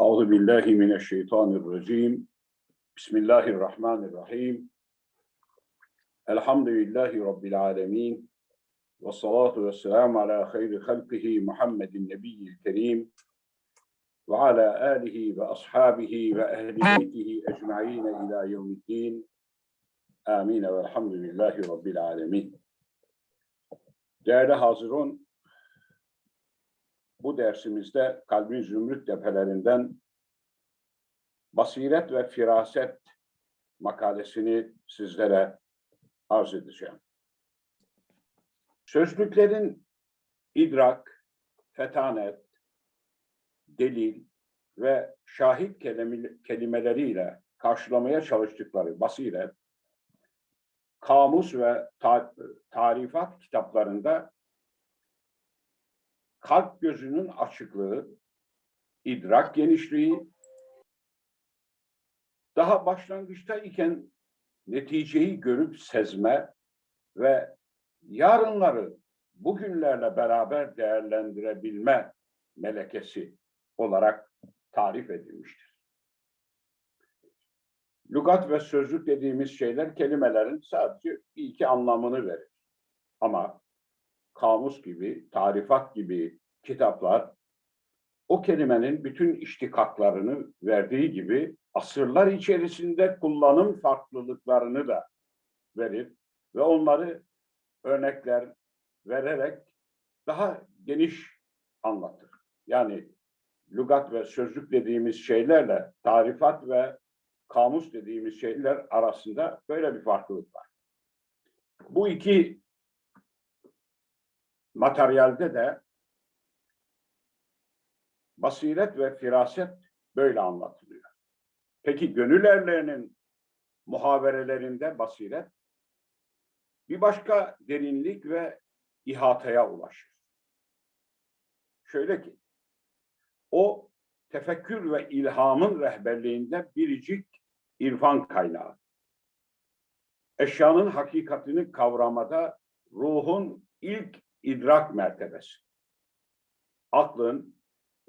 أعوذ بالله من الشيطان الرجيم. بسم الله الرحمن الرحيم. الحمد لله رب العالمين والصلاة والسلام على خير خلقه محمد النبي الكريم وعلى آله وأصحابه وأهل بيته أجمعين إلى يوم الدين. آمين والحمد لله رب العالمين. Değerli Hazirun, bu dersimizde kalbin zümrüt tepelerinden basiret ve firaset makalesini sizlere arz edeceğim. Sözlüklerin idrak, fetanet, delil ve şahit kelime- kelimeleriyle karşılamaya çalıştıkları basiret, kamus ve ta- tarifat kitaplarında kalp gözünün açıklığı, idrak genişliği, daha başlangıçta iken neticeyi görüp sezme ve yarınları bugünlerle beraber değerlendirebilme melekesi olarak tarif edilmiştir. Lugat ve sözlük dediğimiz şeyler kelimelerin sadece iki anlamını verir. Ama kamus gibi, tarifat gibi kitaplar o kelimenin bütün iştikaklarını verdiği gibi asırlar içerisinde kullanım farklılıklarını da verir ve onları örnekler vererek daha geniş anlatır. Yani lügat ve sözlük dediğimiz şeylerle tarifat ve kamus dediğimiz şeyler arasında böyle bir farklılık var. Bu iki materyalde de basiret ve firaset böyle anlatılıyor. Peki gönül erlerinin muhaberelerinde basiret bir başka derinlik ve ihataya ulaşır. Şöyle ki, o tefekkür ve ilhamın rehberliğinde biricik irfan kaynağı. Eşyanın hakikatini kavramada ruhun ilk idrak mertebesi. Aklın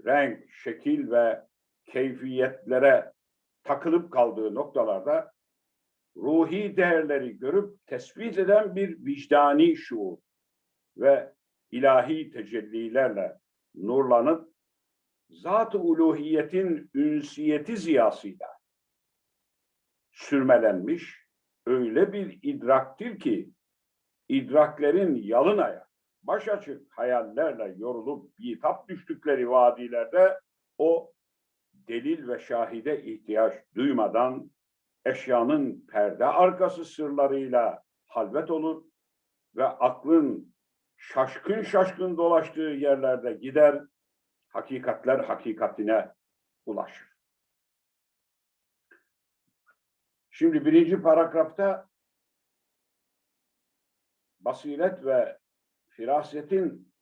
renk, şekil ve keyfiyetlere takılıp kaldığı noktalarda ruhi değerleri görüp tespit eden bir vicdani şuur ve ilahi tecellilerle nurlanıp zat-ı uluhiyetin ünsiyeti ziyasıyla sürmelenmiş öyle bir idraktir ki idraklerin yalın ayak, baş açık hayallerle yorulup bitap düştükleri vadilerde o delil ve şahide ihtiyaç duymadan eşyanın perde arkası sırlarıyla halvet olur ve aklın şaşkın şaşkın dolaştığı yerlerde gider, hakikatler hakikatine ulaşır. Şimdi birinci paragrafta basiret ve firasetin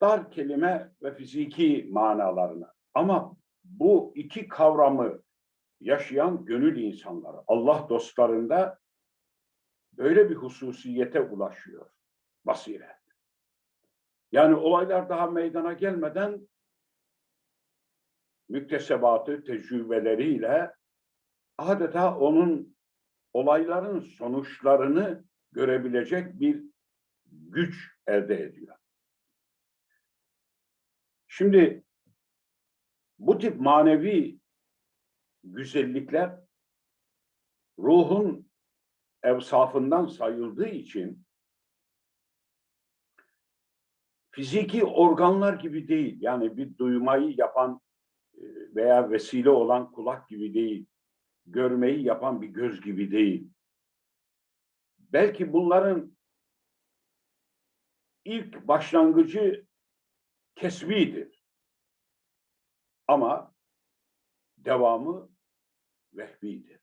dar kelime ve fiziki manalarını ama bu iki kavramı yaşayan gönül insanları, Allah dostlarında böyle bir hususiyete ulaşıyor basiret. Yani olaylar daha meydana gelmeden müktesebatı, tecrübeleriyle adeta onun olayların sonuçlarını görebilecek bir güç elde ediyor. Şimdi bu tip manevi güzellikler ruhun evsafından sayıldığı için fiziki organlar gibi değil. Yani bir duymayı yapan e, veya vesile olan kulak gibi değil. Görmeyi yapan bir göz gibi değil. Belki bunların ilk başlangıcı kesbidir. Ama devamı vehbidir.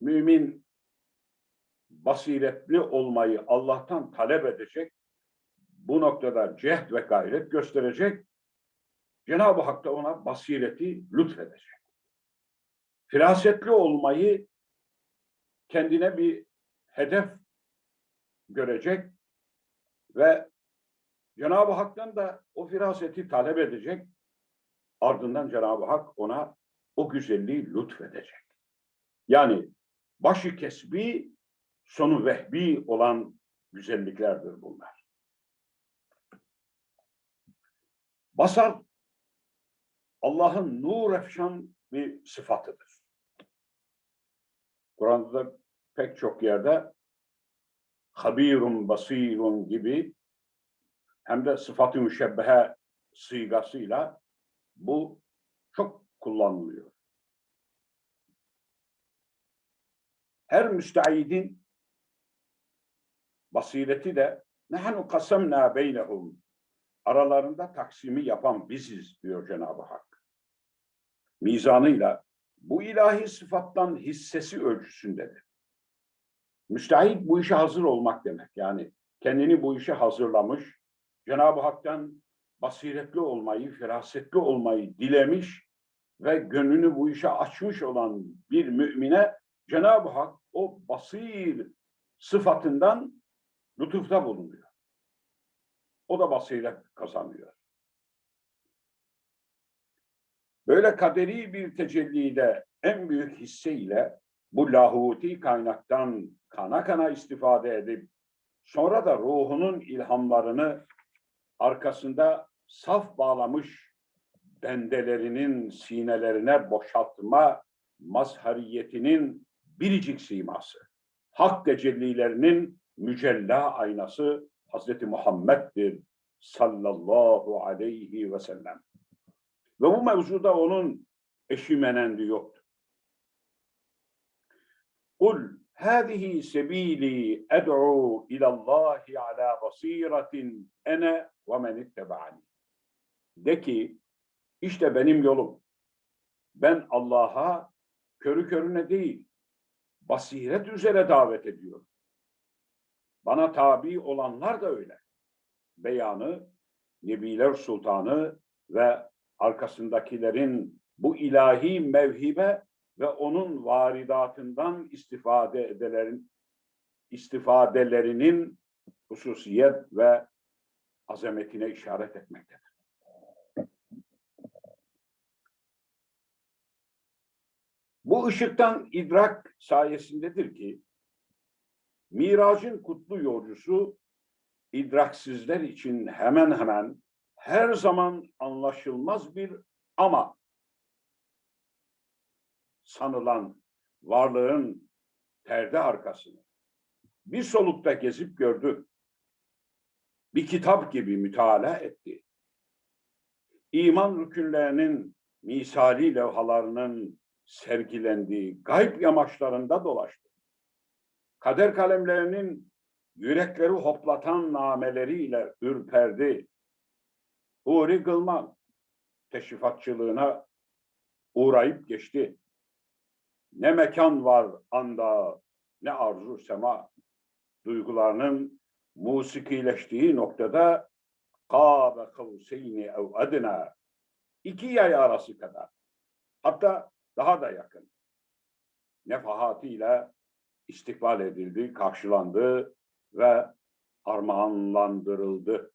Mümin basiretli olmayı Allah'tan talep edecek, bu noktada cehd ve gayret gösterecek, Cenab-ı Hak da ona basireti lütfedecek. Firasetli olmayı kendine bir hedef görecek ve Cenab-ı Hak'tan da o firaseti talep edecek. Ardından Cenab-ı Hak ona o güzelliği lütfedecek. Yani başı kesbi, sonu vehbi olan güzelliklerdir bunlar. Basar Allah'ın nur efşan bir sıfatıdır. Kur'an'da da pek çok yerde habirun basirun gibi hem de sıfat-ı müşebbehe sigasıyla bu çok kullanılıyor. Her müsteidin basireti de nehnu kasemna beynehum aralarında taksimi yapan biziz diyor Cenab-ı Hak. Mizanıyla bu ilahi sıfattan hissesi ölçüsündedir. Müstahit bu işe hazır olmak demek. Yani kendini bu işe hazırlamış, Cenab-ı Hak'tan basiretli olmayı, firasetli olmayı dilemiş ve gönlünü bu işe açmış olan bir mümine Cenab-ı Hak o basir sıfatından lütufta bulunuyor. O da basiret kazanıyor. Böyle kaderi bir tecelliyle en büyük hisseyle bu lahuti kaynaktan kana kana istifade edip sonra da ruhunun ilhamlarını arkasında saf bağlamış bendelerinin sinelerine boşaltma mazhariyetinin biricik siması. Hak tecellilerinin mücella aynası Hazreti Muhammed'dir sallallahu aleyhi ve sellem. Ve bu mevzuda onun eşi menendi yoktu. Kul hâzihi sebîlî ed'u ilallâhi alâ basîretin ene ve men ittebaani. De ki işte benim yolum. Ben Allah'a körü körüne değil, basiret üzere davet ediyorum. Bana tabi olanlar da öyle. Beyanı, Nebiler Sultanı ve arkasındakilerin bu ilahi mevhibe ve onun varidatından istifade edelerin istifadelerinin hususiyet ve azametine işaret etmektedir. Bu ışıktan idrak sayesindedir ki Miracın kutlu yolcusu idraksizler için hemen hemen her zaman anlaşılmaz bir ama sanılan varlığın perde arkasını bir solukta gezip gördü. Bir kitap gibi mütalaa etti. İman rükünlerinin misali levhalarının sergilendiği gayb yamaçlarında dolaştı. Kader kalemlerinin yürekleri hoplatan nameleriyle ürperdi. Huri Gılman teşrifatçılığına uğrayıp geçti. Ne mekan var anda, ne arzu sema. Duygularının musikileştiği noktada kâbe kavseyni ev adına iki yay arası kadar hatta daha da yakın nefahatiyle istikbal edildi, karşılandı ve armağanlandırıldı.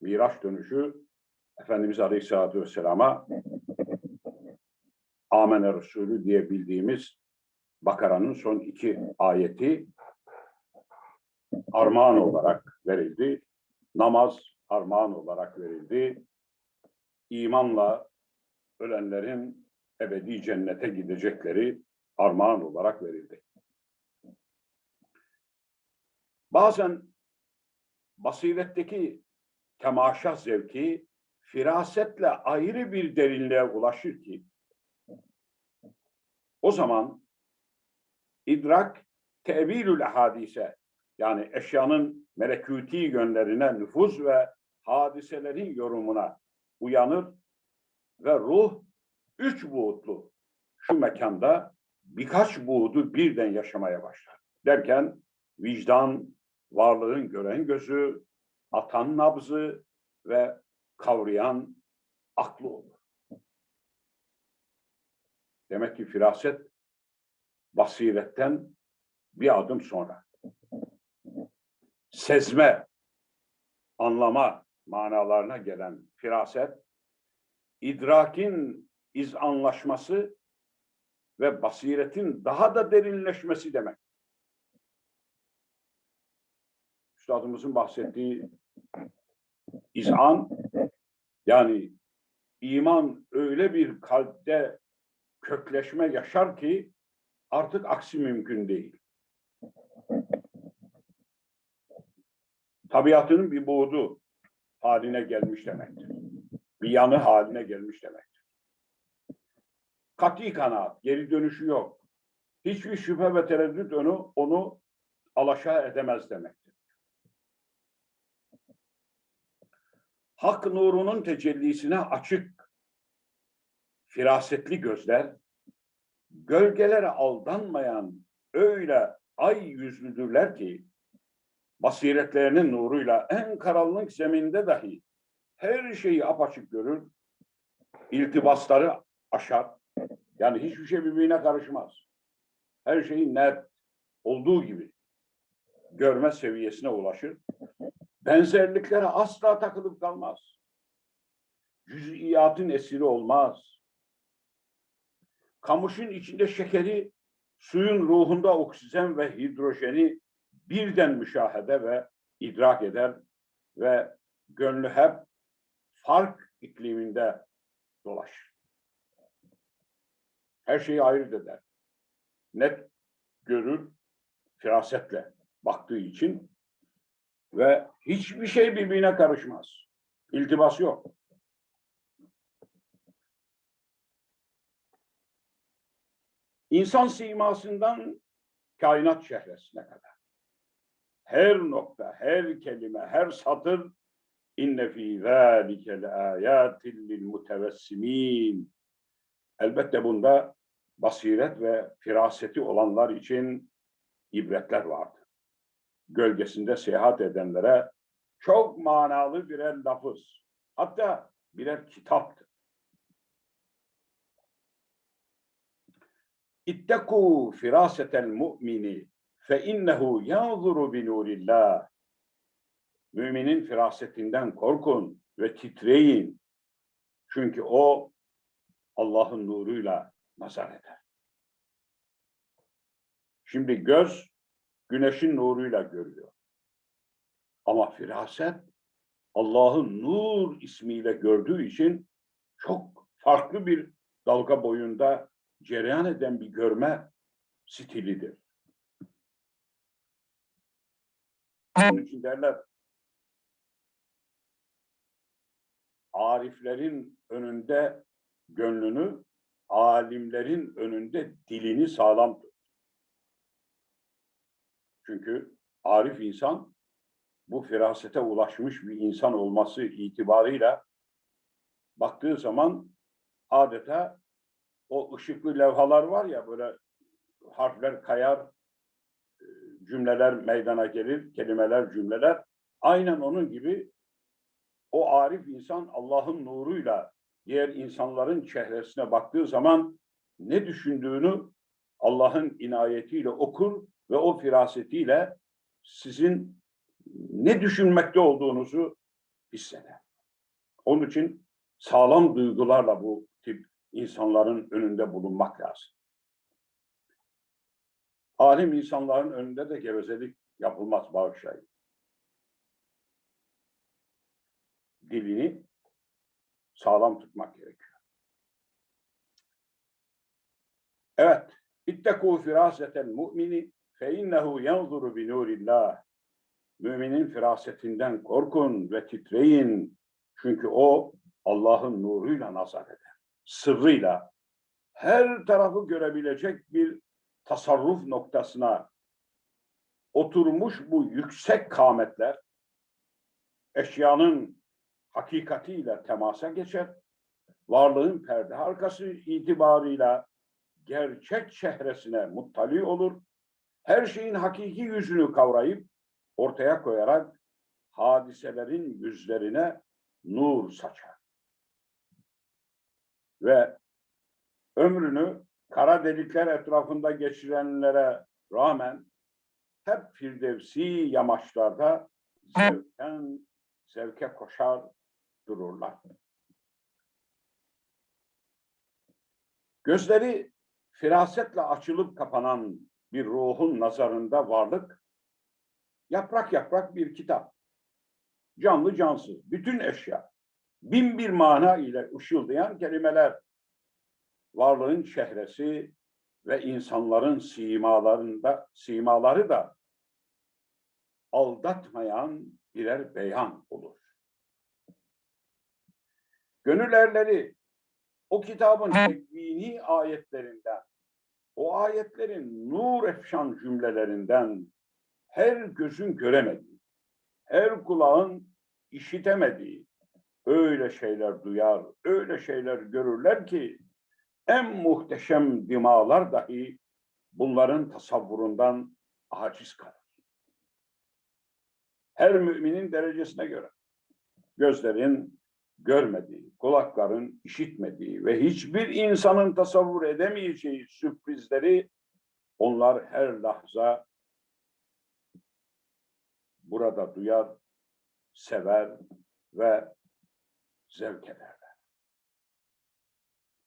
Miraç dönüşü Efendimiz Aleyhisselatü Vesselam'a Amene Resulü diye bildiğimiz Bakara'nın son iki ayeti armağan olarak verildi. Namaz armağan olarak verildi. İmanla ölenlerin ebedi cennete gidecekleri armağan olarak verildi. Bazen basiretteki temaşa zevki firasetle ayrı bir derinliğe ulaşır ki o zaman idrak tevilül hadise yani eşyanın melekuti yönlerine nüfuz ve hadiselerin yorumuna uyanır ve ruh üç boyutlu şu mekanda birkaç buğdu birden yaşamaya başlar. Derken vicdan, varlığın gören gözü, atan nabzı ve kavrayan aklı olur. Demek ki firaset basiretten bir adım sonra. Sezme, anlama manalarına gelen firaset, idrakin izanlaşması ve basiretin daha da derinleşmesi demek. Üstadımızın bahsettiği izan, yani iman öyle bir kalpte kökleşme yaşar ki artık aksi mümkün değil. Tabiatının bir buğdu haline gelmiş demektir. Bir yanı haline gelmiş demektir. Kati kanaat, geri dönüşü yok. Hiçbir şüphe ve tereddüt onu, onu alaşağı edemez demektir. Hak nurunun tecellisine açık, firasetli gözler, gölgelere aldanmayan öyle ay yüzlüdürler ki, basiretlerinin nuruyla en karanlık zeminde dahi her şeyi apaçık görür, iltibasları aşar. Yani hiçbir şey birbirine karışmaz. Her şeyi net, olduğu gibi görme seviyesine ulaşır. Benzerliklere asla takılıp kalmaz. Cüz'iyatın esiri olmaz. Kamışın içinde şekeri, suyun ruhunda oksijen ve hidrojeni birden müşahede ve idrak eder ve gönlü hep fark ikliminde dolaşır. Her şeyi ayırt eder. Net görür, firasetle baktığı için ve hiçbir şey birbirine karışmaz. İltibas yok. İnsan simasından kainat şehresine kadar. Her nokta, her kelime, her satır inne fî zâlike leâyâtin lil mutevessimîn. Elbette bunda basiret ve firaseti olanlar için ibretler vardır. Gölgesinde seyahat edenlere çok manalı birer lafız, hatta birer kitaptır. Firasetel mu'mini fe innehu yanzuru bi nurillah. Müminin firasetinden korkun ve titreyin. Çünkü o Allah'ın nuruyla nazar eder. Şimdi göz güneşin nuruyla görüyor. Ama firaset Allah'ın nur ismiyle gördüğü için çok farklı bir dalga boyunda cereyan eden bir görme stilidir. Onun için derler ariflerin önünde gönlünü, alimlerin önünde dilini sağlam tut. Çünkü arif insan bu firasete ulaşmış bir insan olması itibarıyla baktığı zaman adeta o ışıklı levhalar var ya böyle harfler kayar, e, cümleler meydana gelir, kelimeler, cümleler. Aynen onun gibi o arif insan Allah'ın nuruyla diğer insanların çehresine baktığı zaman ne düşündüğünü Allah'ın inayetiyle okur ve o firasetiyle sizin ne düşünmekte olduğunuzu hisseder. Onun için sağlam duygularla bu tip insanların önünde bulunmak lazım. Alim insanların önünde de gevezelik yapılmaz bağışlayın. Dilini sağlam tutmak gerekiyor. Evet. İttekû firâsetel mu'mini fe innehu yanzuru bi nurillah. Müminin firasetinden korkun ve titreyin. Çünkü o Allah'ın nuruyla nazar eder. Sırrıyla her tarafı görebilecek bir tasarruf noktasına oturmuş bu yüksek kametler eşyanın hakikatiyle temasa geçer. Varlığın perde arkası itibarıyla gerçek çehresine muttali olur. Her şeyin hakiki yüzünü kavrayıp ortaya koyarak hadiselerin yüzlerine nur saçar. Ve ömrünü kara delikler etrafında geçirenlere rağmen hep firdevsi yamaçlarda zevkten zevke koşar dururlar. Gözleri firasetle açılıp kapanan bir ruhun nazarında varlık, yaprak yaprak bir kitap. Canlı cansız, bütün eşya, bin bir mana ile ışıldayan kelimeler, varlığın şehresi ve insanların simalarında simaları da aldatmayan birer beyan olur. Gönül erleri o kitabın tekvini ayetlerinden, o ayetlerin nur efşan cümlelerinden her gözün göremediği, her kulağın işitemediği öyle şeyler duyar, öyle şeyler görürler ki en muhteşem dimalar dahi bunların tasavvurundan aciz kalır. Her müminin derecesine göre gözlerin görmediği, kulakların işitmediği ve hiçbir insanın tasavvur edemeyeceği sürprizleri onlar her lahza burada duyar, sever ve zevk ederler.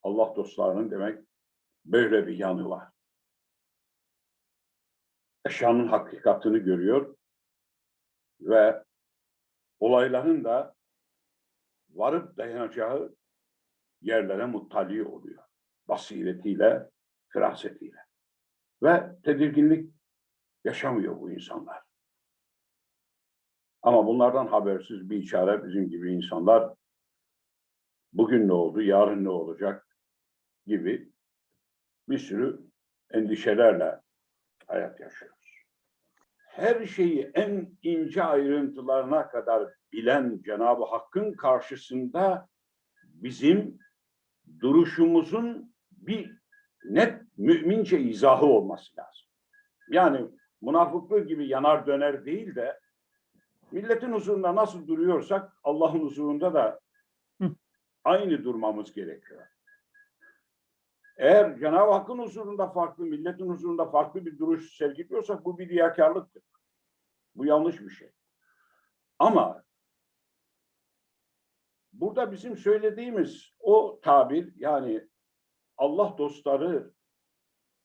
Allah dostlarının demek böyle bir yanı var. Eşyanın hakikatini görüyor ve olayların da varıp dayanacağı yerlere muttali oluyor. Basiretiyle, firasetiyle. Ve tedirginlik yaşamıyor bu insanlar. Ama bunlardan habersiz bir içare bizim gibi insanlar bugün ne oldu, yarın ne olacak gibi bir sürü endişelerle hayat yaşıyoruz. Her şeyi en ince ayrıntılarına kadar bilen Cenab-ı Hakk'ın karşısında bizim duruşumuzun bir net mümince izahı olması lazım. Yani münafıklık gibi yanar döner değil de milletin huzurunda nasıl duruyorsak Allah'ın huzurunda da aynı durmamız gerekiyor. Eğer Cenab-ı Hakk'ın huzurunda farklı, milletin huzurunda farklı bir duruş sergiliyorsak bu bir riyakarlıktır. Bu yanlış bir şey. Ama burada bizim söylediğimiz o tabir yani Allah dostları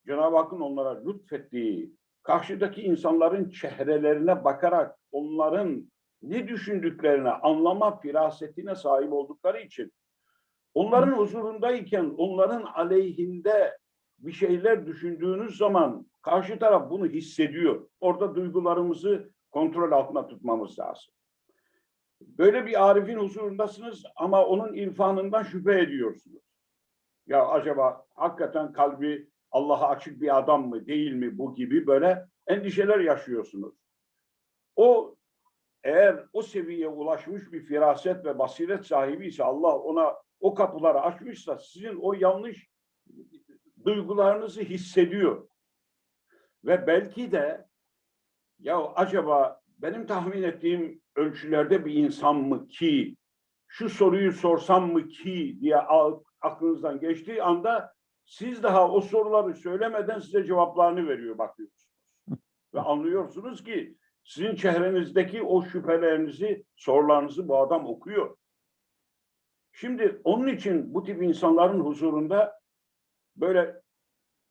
Cenab-ı Hakk'ın onlara lütfettiği karşıdaki insanların çehrelerine bakarak onların ne düşündüklerine anlama firasetine sahip oldukları için onların huzurundayken onların aleyhinde bir şeyler düşündüğünüz zaman karşı taraf bunu hissediyor. Orada duygularımızı kontrol altında tutmamız lazım. Böyle bir arifin huzurundasınız ama onun irfanından şüphe ediyorsunuz. Ya acaba hakikaten kalbi Allah'a açık bir adam mı değil mi bu gibi böyle endişeler yaşıyorsunuz. O eğer o seviyeye ulaşmış bir firaset ve basiret sahibi ise Allah ona o kapıları açmışsa sizin o yanlış duygularınızı hissediyor. Ve belki de ya acaba benim tahmin ettiğim ölçülerde bir insan mı ki şu soruyu sorsam mı ki diye aklınızdan geçtiği anda siz daha o soruları söylemeden size cevaplarını veriyor bakıyorsunuz. Ve anlıyorsunuz ki sizin çehrenizdeki o şüphelerinizi, sorularınızı bu adam okuyor. Şimdi onun için bu tip insanların huzurunda böyle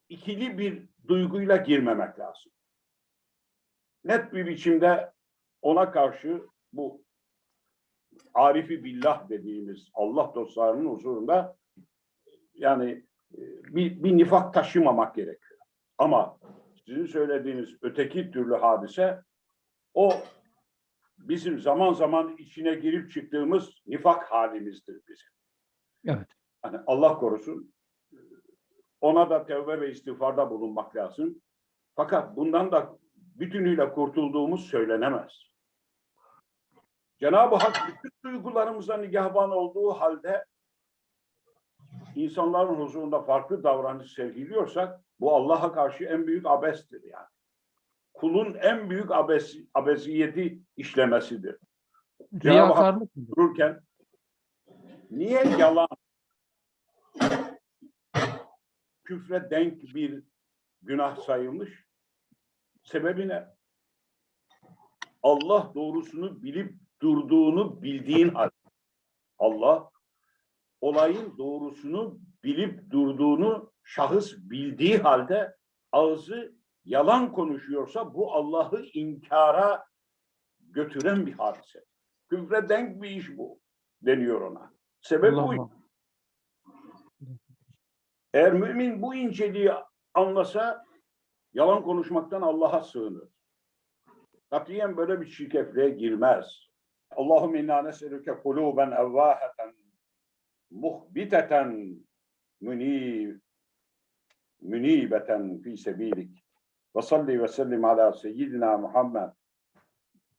ikili bir duyguyla girmemek lazım. Net bir biçimde ona karşı bu arifi billah dediğimiz Allah dostlarının huzurunda yani e, bir, bir nifak taşımamak gerekiyor. Ama sizin söylediğiniz öteki türlü hadise o bizim zaman zaman içine girip çıktığımız nifak halimizdir bizim. Evet. Hani Allah korusun ona da tevbe ve istiğfarda bulunmak lazım. Fakat bundan da bütünüyle kurtulduğumuz söylenemez. Cenab-ı Hak bütün duygularımıza nigahban olduğu halde insanların huzurunda farklı davranış sergiliyorsak bu Allah'a karşı en büyük abestir yani. Kulun en büyük abes, abesiyeti işlemesidir. Cenab-ı Hak dururken niye yalan küfre denk bir günah sayılmış? Sebebi ne? Allah doğrusunu bilip durduğunu bildiğin halde Allah olayın doğrusunu bilip durduğunu şahıs bildiği halde ağzı yalan konuşuyorsa bu Allah'ı inkara götüren bir hadise. Küfre denk bir iş bu deniyor ona. Sebep Allah bu. Eğer mümin bu inceliği anlasa yalan konuşmaktan Allah'a sığınır. Katiyen böyle bir çirkefliğe girmez. Allahümme inna neselüke kuluben evvâheten muhbiteten münib münibeten fi sebilik وصلي وسلم على سيدنا محمد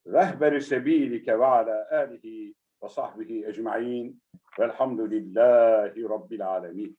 رهبر سبيلك وعلى آله وصحبه أجمعين والحمد لله رب العالمين.